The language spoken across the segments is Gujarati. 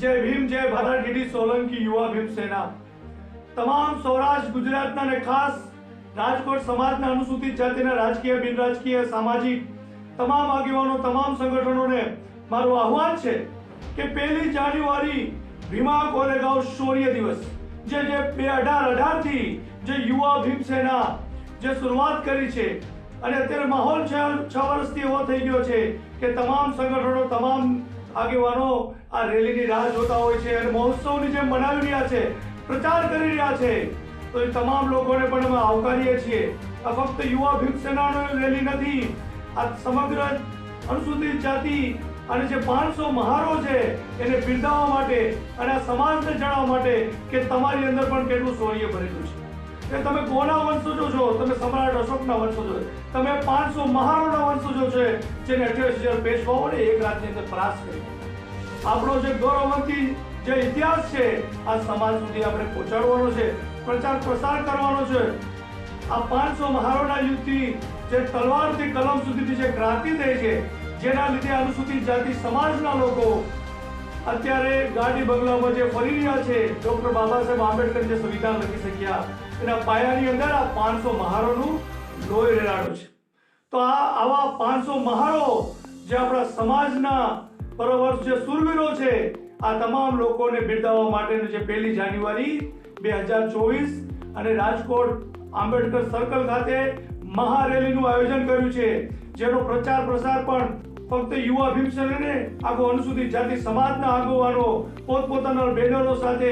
જય ભીમ, જય ભારત ડીડી સોલંકી યુવા ભીમ સેના. તમામ સૌરાષ્ટ્ર ગુજરાતના અને ખાસ રાજકોટ સમાજના અનુસૂચિત જાતિના રાજકીય બિન રાજકીય સામાજિક તમામ આગેવાનો, તમામ સંગઠનોને મારું આહવાન છે કે પહેલી જાન્યુઆરી ભીમા કોરેગાંવ શૌર્ય દિવસ, જે જે બે અઢાર અઢારથી જે યુવા ભીમસેના જે શરૂઆત કરી છે અને અત્યારે માહોલ છ વર્ષથી એવો થઈ ગયો છે કે તમામ સંગઠનો, તમામ આગેવાનો આ રેલીની રાહ જોતા હોય છે અને મહોત્સવની જેમ મનાવી રહ્યા છે, પ્રચાર કરી રહ્યા છે. તો એ તમામ લોકોને પણ અમે આવકારીએ છીએ. આ ફક્ત યુવા ભીમસેનાનો રેલી નથી, આ સમગ્ર અનુસૂચિત જાતિ અને જે પાંચસો મહારો છે એને બિરદાવવા માટે અને આ સમાજને જણાવવા માટે કે તમારી અંદર પણ કેટલું શૌર્ય ભરેલું છે. કે તમે કોના વંશજો છો? તમે સમ્રાટ અશોકના વંશજો તમે પાંચસો મહારોના વંશજો છે, જેને અઠ્યાવીસ હજાર પેશવાઓને એક રાતની અંદર પ્રાસ કરી આપણો જે ગૌરવવંતી જે ઇતિહાસ છે, આ સમાજ સુધી આપણે પહોંચાડવાનો છે, પ્રચાર પ્રસાર કરવાનો છે. આ પાંચસો મહારોના યુદ્ધથી જે તલવારથી કલમ સુધીની જે ક્રાંતિ થઈ છે, જેના લીધે અનુસૂચિત જાતિ સમાજના લોકો અત્યારે ગાડી બંગલામાં જે ફરી રહ્યા છે, ડોક્ટર બાબા સાહેબ આંબેડકર જે સંવિધાન લખી શક્યા એના પાયાની અંદર આ પાંચસો મહારોનું લોહી રેલાડું છે. તો આ આવા પાંચસો મહારો જે આપણા સમાજના બરોબર જે સુરવીરો છે, આ તમામ લોકોને બિરદાવવા માટેનું જે પહેલી જાન્યુઆરી બે હજાર ચોવીસ અને રાજકોટ આંબેડકર સર્કલ ખાતે મહારેલીનું આયોજન કર્યું છે, જેનો પ્રચાર પ્રસાર પણ ફક્ત યુવા ભીમસેને આગો અનુસૂચિત જાતિ સમાજના આગોવાનો પોતપોતાના બેનરો સાથે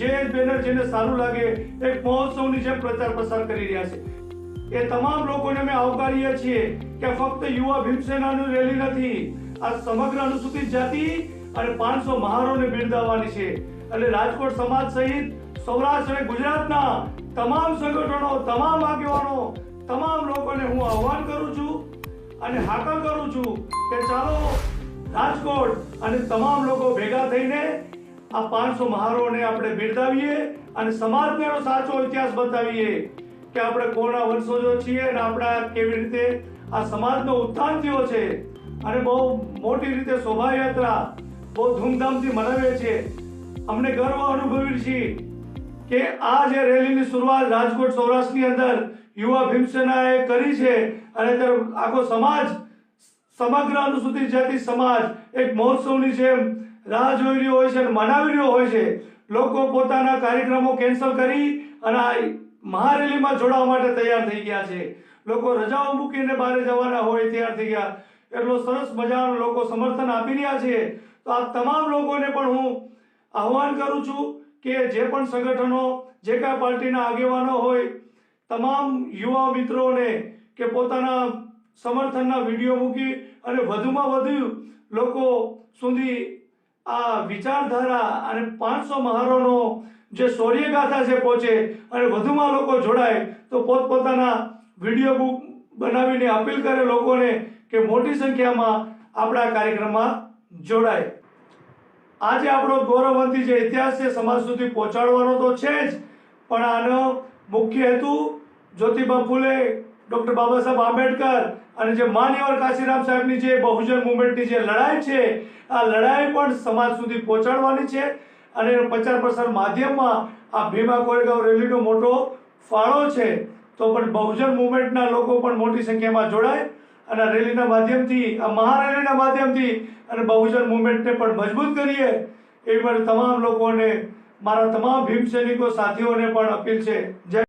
જે બેનર જેને સારું લાગે એક મહોત્સવની જેમ પ્રચાર પ્રસાર કરી રહ્યા છે. એ તમામ લોકોને અમે આવકારીએ છીએ કે ફક્ત યુવા ભીમસેનાની રેલી નથી, આ સમગ્ર અનુસૂચિત જાતિ અને પાંચસો મહારોને બિરદાવવાની છે. એટલે રાજકોટ સમાજ સહિત સૌરાષ્ટ્ર અને ગુજરાતના તમામ સંગઠનો, તમામ આગેવાનો, તમામ લોકોને હું આહવાન કરું છું અને હાકલ કરું છું કે ચાલો રાજકોટ અને તમામ લોકો ભેગા થઈને આ પાંચસો મહારોને આપણે બિરદાવીએ અને સમાજને એનો સાચો ઇતિહાસ બતાવીએ કે આપણે કોના વંશજો છીએ અને આપણા કેવી રીતે આ સમાજનો ઉત્થાન થયો છે. અને બહુ મોટી રીતે શોભાયાત્રા બહુ ધૂમધામથી મનાવીએ છીએ. અમને ગર્વ અનુભવી છીએ. કે આ જે રેલીની શરૂઆત રાજકોટ સૌરાષ્ટ્રની અંદર યુવા ભીમસેનાએ કરી છે અને ત્યારે આખો સમાજ, સમગ્ર અનુસૂચિત જાતિ સમાજ એક મહોત્સવની જેમ રાહ જોઈ રહ્યો હોય છે અને મનાવી રહ્યો હોય છે. લોકો પોતાના કાર્યક્રમો કેન્સલ કરી અને આ મહારેલીમાં જોડાવા માટે તૈયાર થઈ ગયા છે. લોકો રજાઓ મૂકીને બહાર જવાના હોય તૈયાર થઈ ગયા. એટલો સરસ મજાનો લોકો સમર્થન આપી રહ્યા છે. તો આ તમામ લોકોને પણ હું આહવાન કરું છું કે જે પણ સંગઠનો, જે કાંઈ પાર્ટીના આગેવાનો હોય, તમામ યુવા મિત્રોને કે પોતાના સમર્થનના વીડિયો મૂકી અને વધુમાં વધુ લોકો સુધી આ વિચારધારા અને પાંચસો મહારોનો જે શૌર્યગાથા છે પહોંચે અને વધુમાં લોકો જોડાય, તો પોતપોતાના વીડિયો બુક બનાવીને અપીલ કરે લોકોને કે મોટી સંખ્યામાં આપણા કાર્યક્રમમાં જોડાય. આજે આપણો ગૌરવવંતી જે ઇતિહાસ છે, સમાજ સુધી પહોંચાડવાનો તો છે જ, પણ આનો મુખ્ય હેતુ જ્યોતિબા ફૂલે, ડૉક્ટર બાબા સાહેબ આંબેડકર અને જે માન્યવર કાશીરામ સાહેબની જે બહુજન મુવમેન્ટની જે લડાઈ છે, આ લડાઈ પણ સમાજ સુધી પહોંચાડવાની છે અને એનો પ્રચાર પ્રસાર માધ્યમમાં આ ભીમા કોરેગાંવ રેલીનો મોટો ફાળો છે. તો પણ બહુજન મુવમેન્ટના લોકો પણ મોટી સંખ્યામાં જોડાય. અને રેલીના માધ્યમથી, આ મહારેલીના માધ્યમથી અને બહુજન મુવમેન્ટને પણ મજબૂત કરીએ, એવી મારી તમામ લોકોને, મારા તમામ ભીમ સૈનિકો સાથીઓને પણ અપીલ છે. જય